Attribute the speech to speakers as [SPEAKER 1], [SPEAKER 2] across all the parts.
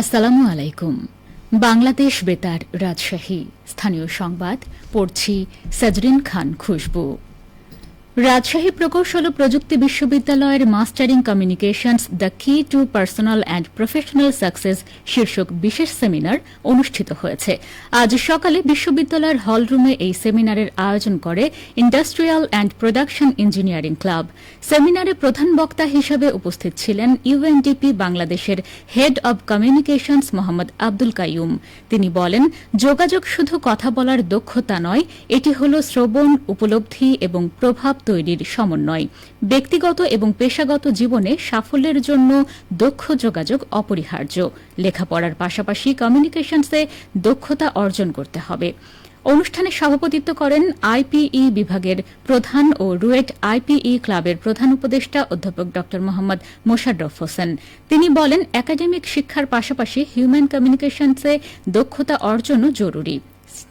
[SPEAKER 1] আসসালামু আলাইকুম বাংলাদেশ বেতার রাজশাহী। স্থানীয় সংবাদ পড়ছি সাজরিন খান খুশবু। রাজশাহী প্রকৌশল ও প্রযুক্তি বিশ্ববিদ্যালয়ের mastering communications the key to personal and professional success শীর্ষক বিশেষ সেমিনার অনুষ্ঠিত হয়েছে। আজ সকালে বিশ্ববিদ্যালয়ের হলরুমে এই সেমিনারের আয়োজন করে industrial and production engineering club. সেমিনারে প্রধান বক্তা হিসেবে উপস্থিত ছিলেন ইউএনডিপি বাংলাদেশের head of communications Mohammad Abdul Kaiyum. তিনি বলেন, যোগাযোগ শুধু কথা বলার দক্ষতা নয়, এটি হল শ্রবণ, উপলব্ধি এবং প্রভাব তৈরির সমন্বয়। ব্যক্তিগত এবং পেশাগত জীবনে সাফল্যের জন্য দক্ষ যোগাযোগ অপরিহার্য। লেখাপড়ার পাশাপাশি কমিউনিকেশনসে দক্ষতা অর্জন করতে হবে। অনুষ্ঠানে সভাপতিত্ব করেন আইপিই বিভাগের প্রধান ও রুয়েট আইপিই ক্লাবের প্রধান উপদেষ্টা অধ্যাপক ড মোহাম্মদ মোশাররফ হোসেন। তিনি বলেন, একাডেমিক শিক্ষার পাশাপাশি হিউম্যান কমিউনিকেশনসে দক্ষতা অর্জনও জরুরি।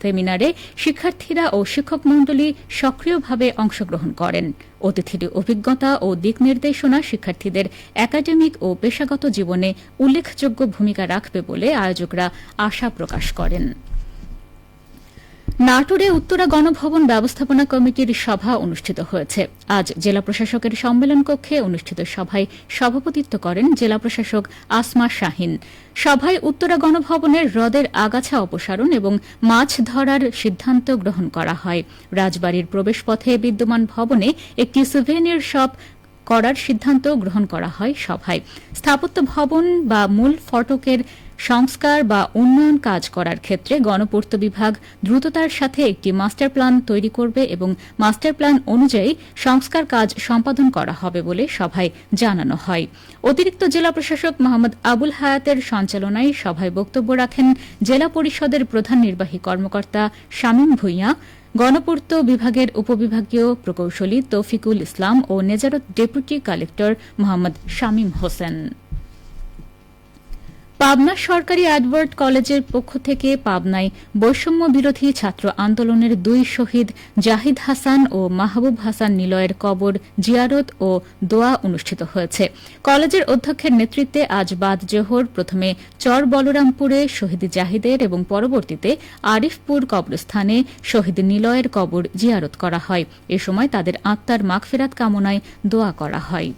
[SPEAKER 1] সেমিনারে শিক্ষার্থীরা ও শিক্ষক মণ্ডলী সক্রিয়ভাবে অংশগ্রহণ করেন। অতিথির অভিজ্ঞতা ও দিক নির্দেশনা শিক্ষার্থীদের একাডেমিক ও পেশাগত জীবনে উল্লেখযোগ্য ভূমিকা রাখবে বলে আয়োজকরা আশা প্রকাশ করেন। নাটোরে উত্তরা গণভবন ব্যবস্থাপনা কমিটির সভা অনুষ্ঠিত হয়েছে। আজ জেলা প্রশাসকের সম্মেলন কক্ষে অনুষ্ঠিত সভায় সভাপতিত্ব করেন জেলা প্রশাসক আসমা শাহিন। সভায় উত্তরা গণভবনের হ্রদের আগাছা অপসারণ এবং মাছ ধরার সিদ্ধান্ত গ্রহণ করা হয়। রাজবাড়ির প্রবেশপথে বিদ্যমান ভবনে একটি সুভেনির শপ করার সিদ্ধান্ত গ্রহণ করা হয় সভায়। স্থাপত্য ভবন বা মূল ফটকের সংস্কার বা উন্নয়ন কাজ করার ক্ষেত্রে গণপূর্ত বিভাগ দ্রুততার সাথে একটি মাস্টার প্ল্যান তৈরি করবে এবং মাস্টার প্ল্যান অনুযায়ী সংস্কার কাজ সম্পাদন করা হবে বলে সভায় জানানো হয়। অতিরিক্ত জেলা প্রশাসক মোহাম্মদ আবুল হায়াতের সঞ্চালনায় সভায় বক্তব্য রাখেন জেলা পরিষদের প্রধান নির্বাহী কর্মকর্তা শামীম ভূঁইয়া, গণপূর্ত বিভাগের উপবিভাগীয় প্রকৌশলী তৌফিকুল ইসলাম ও নেজারত ডেপুটি কালেক্টর মোহাম্মদ শামীম হোসেন। পাবনা সরকারি অ্যাডওয়ার্ড কলেজের পক্ষ থেকে পাবনায় বৈষম্য বিরোধী ছাত্র আন্দোলনের দুই শহীদ জাহিদ হাসান ও মাহবুব হাসান নিলয়ের কবর জিয়ারত ও দোয়া অনুষ্ঠিত হয়েছে। কলেজের অধ্যক্ষের নেতৃত্বে আজ বাদ জোহর, প্রথমে চর বলরামপুরে শহীদ জাহিদের এবং পরবর্তীতে আরিফপুর কবরস্থানে শহীদ নিলয়ের কবর জিয়ারত করা হয়। এ সময় তাদের আত্মার মাগফেরাত কামনায় দোয়া করা হয়।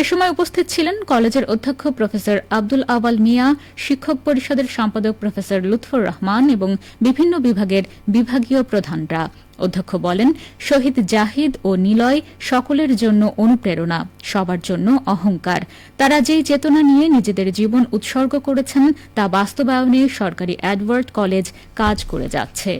[SPEAKER 1] এ সময় উপস্থিত ছিলেন কলেজের অধ্যক্ষ প্রফেসর আব্দুল আওয়াল মিয়া, শিক্ষক পরিষদের সম্পাদক প্রফেসর লুৎফর রহমান এবং বিভিন্ন বিভাগের বিভাগীয় প্রধানরা। অধ্যক্ষ বলেন, শহীদ জাহিদ ও নিলয় সকলের জন্য অনুপ্রেরণা, সবার জন্য অহংকার। তারা যেই চেতনা নিয়ে নিজেদের জীবন উৎসর্গ করেছেন, তা বাস্তবায়নে সরকারি অ্যাডওয়ার্ড কলেজ কাজ করে যাচ্ছে।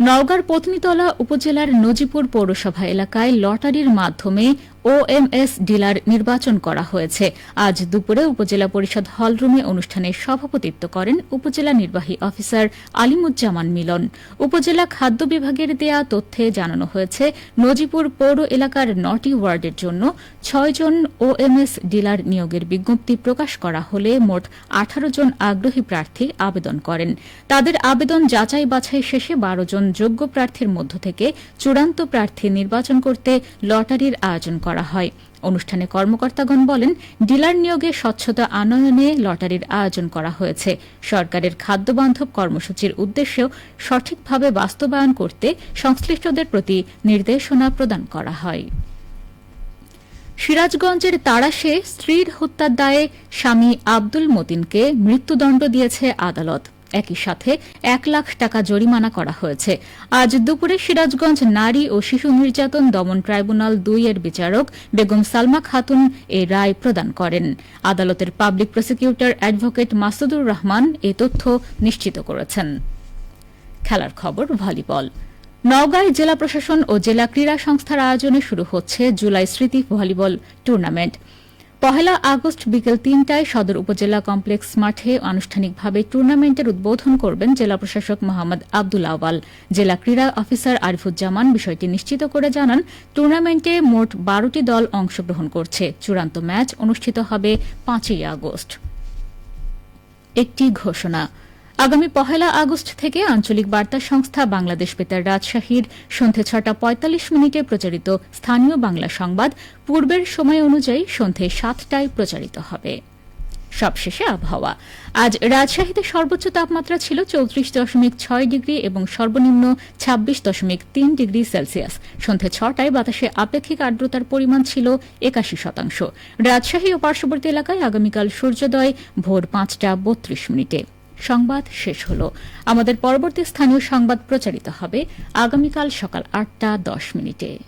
[SPEAKER 1] নওগাঁর পত্নীতলা উপজেলার নজিপুর পৌরসভা এলাকায় লটারির মাধ্যমে ওএমএস ডিলার নির্বাচন করা হয়েছে। আজ দুপুরে উপজেলা পরিষদ হলরুমে অনুষ্ঠানে সভাপতিত্ব করেন উপজেলা নির্বাহী অফিসার আলিমুজ্জামান মিলন। উপজেলা খাদ্য বিভাগের দেয়া তথ্যে জানানো হয়েছে, নজিপুর পৌর এলাকার নটি ওয়ার্ডের জন্য ছয়জন ওএমএস ডিলার নিয়োগের বিজ্ঞপ্তি প্রকাশ করা হলে মোট আঠারো জন আগ্রহী প্রার্থী আবেদন করেন। তাদের আবেদন যাচাই বাছাই শেষে বারো জন যোগ্য প্রার্থীর মধ্য থেকে চূড়ান্ত প্রার্থী নির্বাচন করতে লটারির আয়োজন করা করা হয়। অনুষ্ঠানে কর্মকর্তাগণ বলেন, ডিলার নিয়োগে স্বচ্ছতা আনয়নে লটারির আয়োজন করা হয়েছে। সরকারের খাদ্যবান্ধব কর্মসূচির উদ্দেশ্যেও সঠিকভাবে বাস্তবায়ন করতে সংশ্লিষ্টদের প্রতি নির্দেশনা প্রদান করা হয়। সিরাজগঞ্জের তাড়াশে স্ত্রীর হত্যার দায়ে স্বামী আব্দুল মতিনকে মৃত্যুদণ্ড দিয়েছে আদালত। একই সাথে এক লাখ টাকা জরিমানা করা হয়েছে। আজ দুপুরে সিরাজগঞ্জ নারী ও শিশু নির্যাতন দমন ট্রাইব্যুনাল দুই এর বিচারক বেগম সালমা খাতুন এ রায় প্রদান করেন। আদালতের public prosecutor advocate Masudur Rahman এ তথ্য নিশ্চিত করেছেন। খেলার খবর, ভলিবল। নওগাঁয় জেলা প্রশাসন ও জেলা ক্রীড়া সংস্থার আয়োজনে শুরু হচ্ছে জুলাই স্মৃতি ভলিবল টুর্নামেন্ট। পহেলা আগস্ট বিকেল তিনটায় সদর উপজেলা কমপ্লেক্স মাঠে আনুষ্ঠানিকভাবে টুর্নামেন্টের উদ্বোধন করবেন জেলা প্রশাসক মোহাম্মদ আব্দুল আওয়াল। জেলা ক্রীড়া অফিসার আরিফুজ্জামান বিষয়টি নিশ্চিত করে জানান, টুর্নামেন্টে মোট বারোটি দল অংশগ্রহণ করছে। চূড়ান্ত ম্যাচ অনুষ্ঠিত হবে পাঁচই আগস্ট। একটি ঘোষণা আগামী পহেলা আগস্ট থেকে আঞ্চলিক বার্তা সংস্থা বাংলাদেশ বেতার রাজশাহীর সন্ধে ছটা পঁয়তাল্লিশ মিনিটে প্রচারিত স্থানীয় বাংলা সংবাদ পূর্বের সময় অনুযায়ী সন্ধে সাতটায় প্রচারিত হবে। সবশেষে আবহাওয়া। আজ রাজশাহীতে সর্বোচ্চ তাপমাত্রা ছিল চৌত্রিশ দশমিক ছয় ডিগ্রি এবং সর্বনিম্ন ছাব্বিশ দশমিক তিন ডিগ্রি সেলসিয়াস। সন্ধ্যে ছটায় বাতাসে আপেক্ষিক আর্দ্রতার পরিমাণ ছিল একাশি শতাংশ। রাজশাহী ও পার্শ্ববর্তী এলাকায় আগামীকাল সূর্যোদয় ভোর পাঁচটা বত্রিশ মিনিটে। সংবাদ শেষ হল। আমাদের পরবর্তী স্থানীয় সংবাদ প্রচারিত হবে আগামীকাল সকাল আটটা দশ মিনিটে।